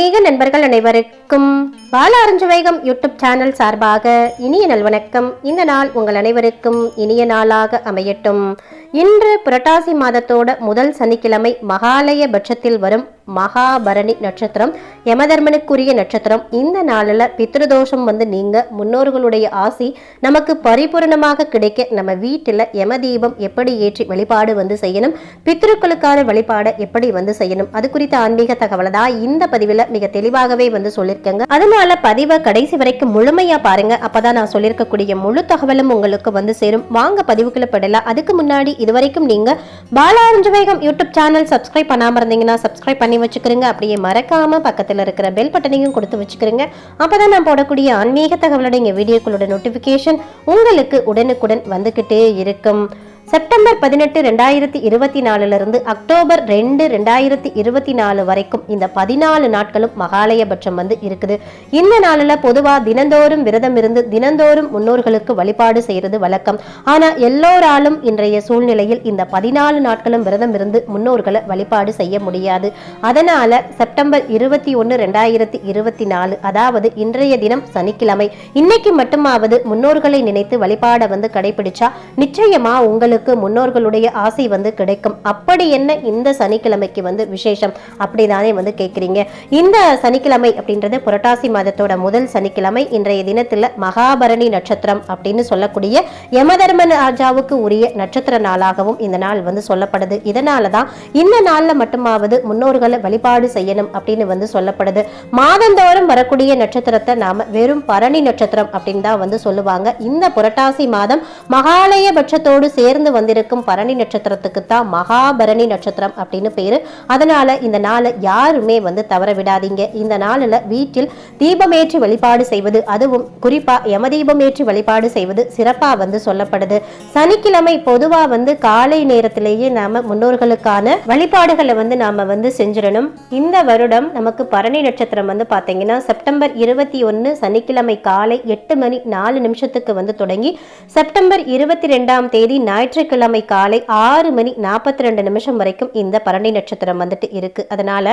ஆன்மீக நண்பர்கள் அனைவருக்கும் பால வைகம் யூடியூப் சேனல் சார்பாக இனிய நல்வணக்கம் இந்த நாள் உங்கள் அனைவருக்கும் இனிய நாளாக அமையட்டும். இன்று புரட்டாசி மாதத்தோட முதல் சனிக்கிழமை மகாலய பட்சத்தில் வரும் மகாபரணி நட்சத்திரம் யமதர்மனுக்குரிய நட்சத்திரம். இந்த நாளில் பித்ருதோஷம் வந்து நீங்க முன்னோர்களுடைய ஆசி நமக்கு பரிபூரணமாக கிடைக்க நம்ம வீட்டில் யம தீபம் எப்படி ஏற்றி வழிபாடு வந்து செய்யணும் பித்ருக்களுக்கான வழிபாடை எப்படி வந்து செய்யணும் அது குறித்த ஆன்மீக தகவலை தான் இந்த பதிவில் மிக தெளிவாகவே வந்து சொல்லியிருக்கேங்க. அதனால பதிவை கடைசி வரைக்கும் முழுமையா பாருங்க. அப்பதான் நான் சொல்லியிருக்கக்கூடிய முழு தகவலும் உங்களுக்கு வந்து சேரும். வாங்க பதிவுக்குள்ள படலாம் அதுக்கு முன்னாடி இதுவரைக்கும் நீங்க பாலா வேகம் யூடியூப் சேனல் சப்ஸ்கிரைப் பண்ணாம இருந்தீங்கன்னா சப்ஸ்கிரைப் பண்ணி வச்சுக்கிறீங்க அப்படியே மறக்காம பக்கத்துல இருக்கிற பெல் பட்டனையும் கொடுத்து வச்சுக்கிறீங்க அப்பதான் நான் போடக்கூடிய ஆன்மீக தகவலோட எங்கள் வீடியோக்களோட நோட்டிபிகேஷன் உங்களுக்கு உடனுக்குடன் வந்துகிட்டே இருக்கும். செப்டம்பர் பதினெட்டு ரெண்டாயிரத்தி இருபத்தி நாலுல இருந்து அக்டோபர் ரெண்டு ரெண்டாயிரத்தி இருபத்தி நாலு வரைக்கும் இந்த பதினாலு நாட்களும் மகாலயபட்சம் வந்து இருக்குது. இந்த நாளில் பொதுவா தினந்தோறும் விரதம் இருந்து தினந்தோறும் முன்னோர்களுக்கு வழிபாடு செய்யறது வழக்கம். ஆனா எல்லோராலும் இன்றைய சூழ்நிலையில் இந்த பதினாலு நாட்களும் விரதம் இருந்து முன்னோர்களை வழிபாடு செய்ய முடியாது. அதனால செப்டம்பர் இருபத்தி ஒன்று ரெண்டாயிரத்தி இருபத்தி நாலு அதாவது இன்றைய தினம் சனிக்கிழமை இன்னைக்கு மட்டுமாவது முன்னோர்களை நினைத்து வழிபாட வந்து கடைபிடிச்சா நிச்சயமா உங்களுக்கு உங்களுக்கு முன்னோர்களுடைய ஆசை வந்து கிடைக்கும். அப்படி என்ன இந்த சனிக்கிழமைக்கு வந்து விசேஷம்? அப்படிதானே வந்து கேட்குறீங்க இந்த சனிக்கிழமை அப்படின்றது புரட்டாசி மாதத்தோட முதல் சனிக்கிழமை. இன்றைய தினத்தில் மகாபரணி நட்சத்திரம் அப்படின்னு சொல்லக்கூடிய யமதர்மன் ராஜாவுக்கு உரிய நட்சத்திர நாளாகவும் இந்த நாள் வந்து சொல்லப்படுது. இதனால தான் இந்த நாளில் மட்டுமாவது முன்னோர்களை வழிபாடு செய்யணும் அப்படின்னு வந்து சொல்லப்படுது. மாதந்தோறும் வரக்கூடிய நட்சத்திரத்தை நாம வெறும் பரணி நட்சத்திரம் அப்படின்னு தான் வந்து சொல்லுவாங்க. இந்த புரட்டாசி மாதம் மகாலய பட்சத்தோடு சேர்ந்து வந்திருக்கும் பரணி நட்சத்திரத்துக்கு தான் மகாபரணி நட்சத்திரம் அப்படின்னு பேர். அதனால் இந்த நாளை யாருமே வந்து தவற விடாதீங்க. இந்த நாளில் வீட்டில் தீபமேற்றி வழிபாடு செய்வது அதுவும் குறிப்பாக யமதீபமேற்றி வழிபாடு செய்வது சிறப்பாக வந்து சொல்லப்படுது. சனிக்கிழமை பொதுவாக வந்து காலை நேரத்திலேயே நாம் முன்னோர்களுக்கான வழிபாடுகளை வந்து நாம் வந்து செஞ்சிடணும். இந்த வருடம் நமக்கு பரணி நட்சத்திரம் வந்து பார்த்தீங்கன்னா செப்டம்பர் இருபத்தி ஒன்று சனிக்கிழமை காலை எட்டு மணி நாலு நிமிஷத்துக்கு வந்து தொடங்கி செப்டம்பர் இருபத்தி ரெண்டாம் தேதி ஞாயிற்று ஞாயிற்றுக்கிழமை காலை ஆறு மணி நாற்பத்தி ரெண்டு நிமிஷம் வரைக்கும் இந்த பரணி நட்சத்திரம் வந்துட்டு இருக்கு. அதனால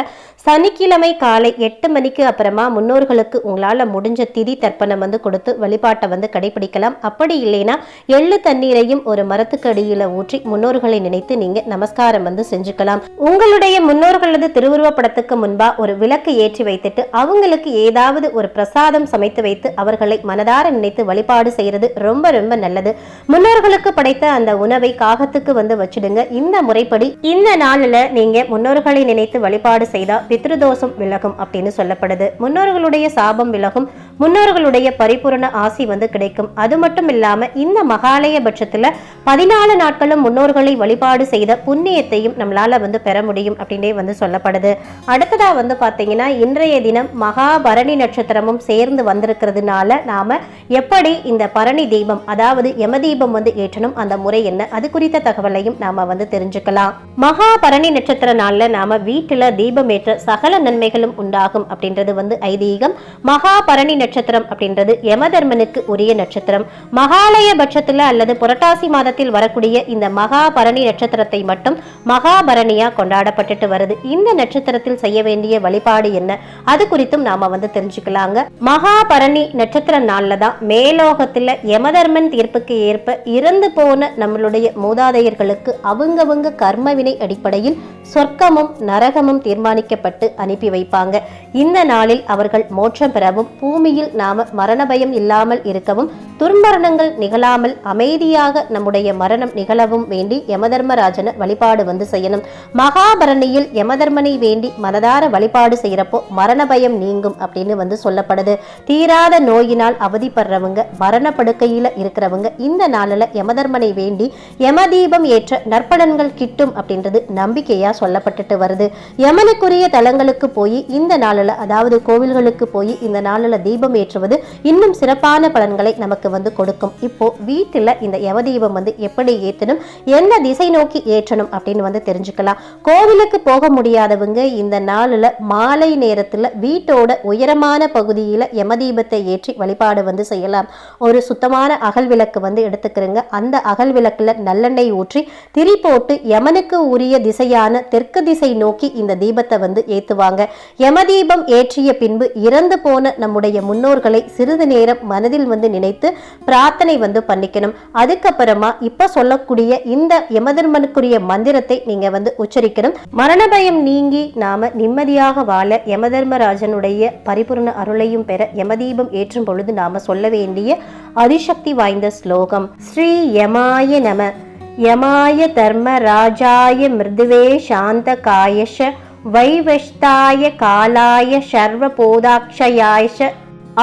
சனிக்கிழமை காலை எட்டு மணிக்கு அப்புறமா முன்னோர்களுக்கு உங்களால முடிஞ்ச திதி தர்ப்பணம் வந்து கொடுத்து வழிபாட்டை வந்து கடைபிடிக்கலாம். அப்படி இல்லைன்னா எள்ளு தண்ணீரையும் ஒரு மரத்துக்கு அடியில ஊற்றி முன்னோர்களை நினைத்து நீங்க நமஸ்காரம் வந்து செஞ்சுக்கலாம். உங்களுடைய முன்னோர்களது திருவுருவ படத்துக்கு முன்பா ஒரு விளக்கு ஏற்றி வைத்துட்டு அவங்களுக்கு ஏதாவது ஒரு பிரசாதம் சமைத்து வைத்து அவர்களை மனதார நினைத்து வழிபாடு செய்யறது ரொம்ப ரொம்ப நல்லது. முன்னோர்களுக்கு படைத்த அந்த உணவு காகத்துக்கு வந்து வச்சிடுங்க. இந்த முறைப்படி இந்த நாளில் நீங்க முன்னோர்களை நினைத்து வழிபாடு செய்தா பித்ருதோஷம் விலகும் அப்படின்னு சொல்லப்படுது. முன்னோர்களுடைய சாபம் விலகும். முன்னோர்களுடைய பரிபூரண ஆசி வந்து கிடைக்கும். அது மட்டும் இல்லாம இந்த மகாலய பட்சத்துல பதினாலு நாட்களும் முன்னோர்களை வழிபாடு செய்த புண்ணியத்தையும் நம்மளால வந்து பெற முடியும் அப்படின்னே வந்து சொல்லப்படுது. அடுத்ததா வந்து பாத்தீங்கன்னா இன்றைய தினம் மகாபரணி நட்சத்திரமும் சேர்ந்து வந்திருக்கிறதுனால நாம எப்படி இந்த பரணி தீபம் அதாவது யம தீபம் வந்து ஏற்றணும் அந்த முறை என்ன அது குறித்த தகவலையும் நாம வந்து தெரிஞ்சுக்கலாம். மகாபரணி நட்சத்திர நாள்ல நாம வீட்டுல தீபம் ஏற்ற சகல நன்மைகளும் உண்டாகும் அப்படின்றது வந்து ஐதீகம். மகாபரணி நட்சத்திரம் அப்படின்றது யமதர்மனுக்கு உரிய நட்சத்திரம். மகாலய பட்சத்துல அல்லது புரட்டாசி மாதத்தில் வரக்கூடிய இந்த மகாபரணி நட்சத்திரத்தை மட்டும் மகாபரணியா கொண்டாடப்பட்டுட்டு வருது. இந்த நட்சத்திரத்தில் செய்ய வேண்டிய வழிபாடு என்ன? அது குறித்தும் நாம வந்து தெரிஞ்சுக்கலாங்க. மகாபரணி நட்சத்திர நாள்ல தான் மேலோகத்துல யமதர்மன் தீர்ப்புக்கு ஏற்ப இறந்து போன நம்மளுடைய மூதாதையர்களுக்கு அவங்கவங்க கர்மவினை அடிப்படையில் சொர்க்கமும் நரகமும் தீர்மானிக்கப்பட்டு அனுப்பி வைப்பாங்க. இந்த நாளில் அவர்கள் மோட்சம் பெறவும் பூமியில் நிலையில் நாம மரண பயம் இல்லாமல் இருக்கவும் துர்மரணங்கள் நிகழாமல் அமைதியாக நம்முடைய மரணம் நிகழவும் வேண்டி யமதர்மராஜன வழிபாடு வந்து செய்யணும். மகாபரணியில் யமதர்மனை வேண்டி மனதார வழிபாடு செய்கிறப்போ மரண பயம் நீங்கும் அப்படின்னு வந்து சொல்லப்படுது. தீராத நோயினால் அவதிப்படுறவங்க மரண படுக்கையில இருக்கிறவங்க இந்த நாளில் யமதர்மனை வேண்டி யமதீபம் ஏற்ற நற்பலன்கள் கிட்டும் அப்படின்றது நம்பிக்கையாக சொல்லப்பட்டுட்டு வருது. யமனுக்குரிய தலங்களுக்கு போய் இந்த நாளில் அதாவது கோவில்களுக்கு போய் இந்த நாளில் தீபம் தீபம் ஏற்றுவது இன்னும் சிறப்பான பலன்களை நமக்கு வந்து கொடுக்கும். இப்போ வீட்டில் இந்த யமதீபம் வந்து எப்படி ஏற்றணும் எந்த திசை நோக்கி ஏற்றணும் அப்படின்னு வந்து தெரிஞ்சுக்கலாம். கோவிலுக்கு போக முடியாதவங்க இந்த நாளில் மாலை நேரத்தில் வீட்டோட உயரமான பகுதியில் யமதீபத்தை ஏற்றி வழிபாடு வந்து செய்யலாம். ஒரு சுத்தமான அகல் விளக்கு வந்து எடுத்துக்கிறேங்க. அந்த அகல் விளக்கில் நல்லெண்ணெய் ஊற்றி திரி போட்டு யமனுக்கு உரிய திசையான தெற்கு திசை நோக்கி இந்த தீபத்தை வந்து ஏற்றுவாங்க யமதீபம் ஏற்றிய பின்பு இறந்து போன நம்முடைய முன் முன்னோர்களை சிறிது நேரம் மனதில் வந்து நினைத்து பிரார்த்தனை வந்து பண்ணிக்கணும். அதுக்கப்புறமா இப்ப சொல்லக்கூடிய இந்த யமதர்மனுக்குரிய மந்திரத்தை நீங்க வந்து உச்சரிக்கணும். மரண பயம் நீங்கி நாம நிம்மதியாக வாழ யமதர்மராஜனுடைய பரிபூர்ண அருளையும் பெற யமதீபம் ஏற்றும் பொழுது நாம சொல்ல வேண்டிய அதிசக்தி வாய்ந்த ஸ்லோகம். ஸ்ரீ யமாய நம. யமாய தர்ம ராஜாய மிருதுவே சாந்த காயஷ வைவஷ்தாய காலாய சர்வபோதாட்சயாயஷ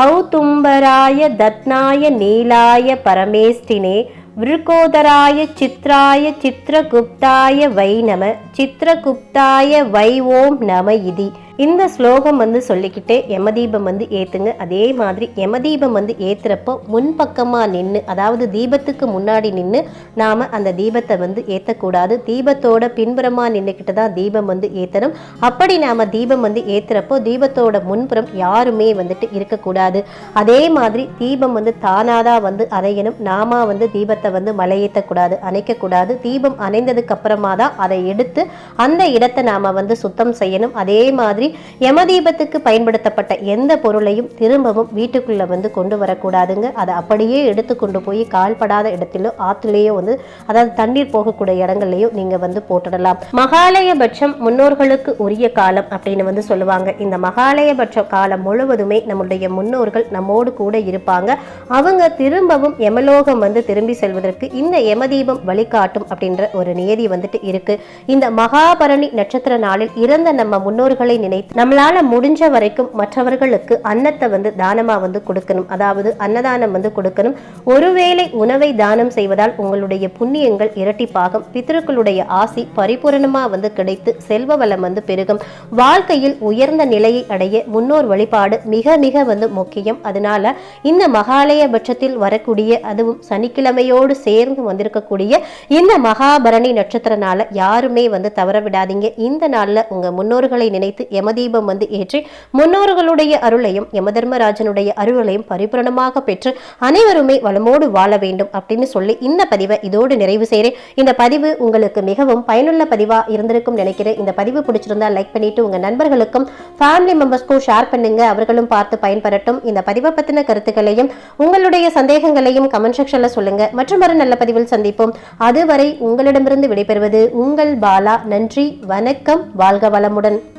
ஔதும்பராய தத்னாய நீலாய பரமேஷ்டினே விருகோதராய சித்ராய சித்திரகுப்தாய வை நம சித்திரகுப்தாய வை ஓம் நம இதி. இந்த ஸ்லோகம் வந்து சொல்லிக்கிட்டே யமதீபம் வந்து ஏற்றுங்க அதே மாதிரி யமதீபம் வந்து ஏத்துறப்போ முன்பக்கமாக நின்று அதாவது தீபத்துக்கு முன்னாடி நின்று நாம அந்த தீபத்தை வந்து ஏற்றக்கூடாது தீபத்தோட பின்புறமா நின்றுக்கிட்டு தான் தீபம் வந்து ஏற்றணும் அப்படி நாம தீபம் வந்து ஏத்துறப்போ தீபத்தோட முன்புறம் யாருமே வந்துட்டு இருக்கக்கூடாது. அதே மாதிரி தீபம் வந்து தானாதான் வந்து அணையணும். நாம வந்து தீபத்தை வந்து மலையேற்றக்கூடாது அணைக்கக்கூடாது. தீபம் அணைந்ததுக்கு அப்புறமா தான் அதை எடுத்து அந்த இடத்தை நாம வந்து சுத்தம் செய்யணும். அதே மாதிரி கூறி யமதீபத்துக்கு பயன்படுத்தப்பட்ட எந்த பொருளையும் திரும்பவும் வீட்டுக்குள்ள வந்து கொண்டு வரக்கூடாதுங்க. அதை அப்படியே எடுத்து கொண்டு போய் கால்படாத இடத்திலோ ஆற்றுலேயோ வந்து அதாவது தண்ணீர் போகக்கூடிய இடங்கள்லயோ நீங்க வந்து போட்டுடலாம். மகாலயபட்சம் முன்னோர்களுக்கு உரிய காலம் அப்படின்னு வந்து சொல்லுவாங்க. இந்த மகாலயபட்ச காலம் முழுவதுமே நம்முடைய முன்னோர்கள் நம்மோடு கூட இருப்பாங்க. அவங்க திரும்பவும் யமலோகம் வந்து திரும்பி செல்வதற்கு இந்த யமதீபம் வழிகாட்டும் அப்படின்ற ஒரு நியதி வந்துட்டு இருக்கு. இந்த மகாபரணி நட்சத்திர நாளில் இறந்த நம்ம முன்னோர்களை நினை நினைத்து நம்மளால முடிஞ்ச வரைக்கும் மற்றவர்களுக்கு அன்னத்தை வந்து தானமா வந்து கொடுக்கணும். அதாவது அன்னதானம் வந்து கொடுக்கணும். ஒருவேளை உணவை தானம் செய்வதால் உங்களுடைய புண்ணியங்கள் இரட்டிப்பாகும் பித்ருக்களுடைய ஆசி பரிபூரணமா வந்து கிடைத்து செல்வ வளம் வந்து பெருகும். வாழ்க்கையில் உயர்ந்த நிலையை அடைய முன்னோர் வழிபாடு மிக மிக வந்து முக்கியம். அதனால இந்த மகாலய பட்சத்தில் வரக்கூடிய அதுவும் சனிக்கிழமையோடு சேர்ந்து வந்திருக்கக்கூடிய இந்த மகாபரணி நட்சத்திரனால யாருமே வந்து தவற விடாதீங்க. இந்த நாள்ல உங்க முன்னோர்களை நினைத்து யமதீபம் வந்து ஏற்றி முன்னோர்களுடைய அருளையும் யமதர்மராஜனுடைய அருளையும் பரிபூரணமாக பெற்று அனைவருமே வளமோடு வாழ வேண்டும் அப்படின்னு சொல்லி இந்த பதிவை இதோடு நிறைவு செய்கிறேன். இந்த பதிவு உங்களுக்கு மிகவும் பயனுள்ள பதிவாக இருந்திருக்கும் நினைக்கிறேன். இந்த பதிவு பிடிச்சிருந்தா லைக் பண்ணிட்டு உங்கள் நண்பர்களுக்கும் ஃபேமிலி மெம்பர்ஸ்க்கும் ஷேர் பண்ணுங்க. அவர்களும் பார்த்து பயன்பெறட்டும். இந்த பதிவை பற்றின கருத்துக்களையும் உங்களுடைய சந்தேகங்களையும் கமெண்ட் செக்ஷன்ல சொல்லுங்க. மற்றும் ஒரு நல்ல பதிவில் சந்திப்போம். அதுவரை உங்களிடமிருந்து விடைபெறுவது உங்கள் பாலா. நன்றி வணக்கம். வாழ்க வளமுடன்.